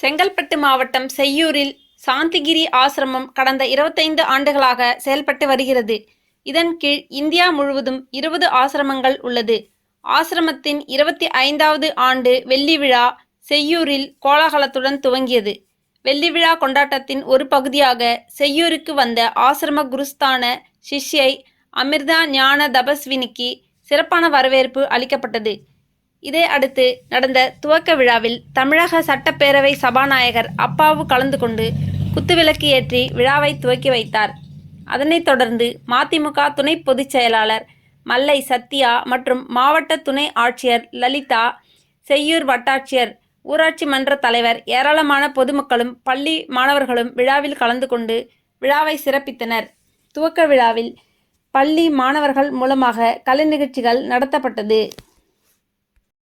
செங்கல்பட்டு மாவட்டம் செய்யூரில் சாந்திகிரி ஆசிரமம் கடந்த இருபத்தைந்து ஆண்டுகளாக செயல்பட்டு வருகிறது. இதன் கீழ் இந்தியா முழுவதும் இருபது ஆசிரமங்கள் உள்ளது. ஆசிரமத்தின் இருபத்தி ஐந்தாவது ஆண்டு வெள்ளி விழா செய்யூரில் கோலாகலத்துடன் துவங்கியது. வெள்ளி விழா கொண்டாட்டத்தின் ஒரு பகுதியாக செய்யூருக்கு வந்த ஆசிரம குருஸ்தான சிஷ்யை அமிர்தா ஞான தபஸ்வினிக்கு சிறப்பான வரவேற்பு அளிக்கப்பட்டது. இதை அடுத்து நடந்த துவக்க விழாவில் தமிழக சட்டப்பேரவை சபாநாயகர் அப்பாவு கலந்து கொண்டு குத்துவிளக்கு ஏற்றி விழாவை துவக்கி வைத்தார். அதனைத் தொடர்ந்து மதிமுக துணை பொதுச் செயலாளர் மல்லை சத்யா மற்றும் மாவட்ட துணை ஆட்சியர் லலிதா செய்யூர் வட்டாட்சியர் ஊராட்சி மன்ற தலைவர் ஏராளமான பொதுமக்களும் பள்ளி மாணவர்களும் விழாவில் கலந்து கொண்டு விழாவை சிறப்பித்தனர். துவக்க விழாவில் பள்ளி மாணவர்கள் மூலமாக கலை நிகழ்ச்சிகள் நடத்தப்பட்டது.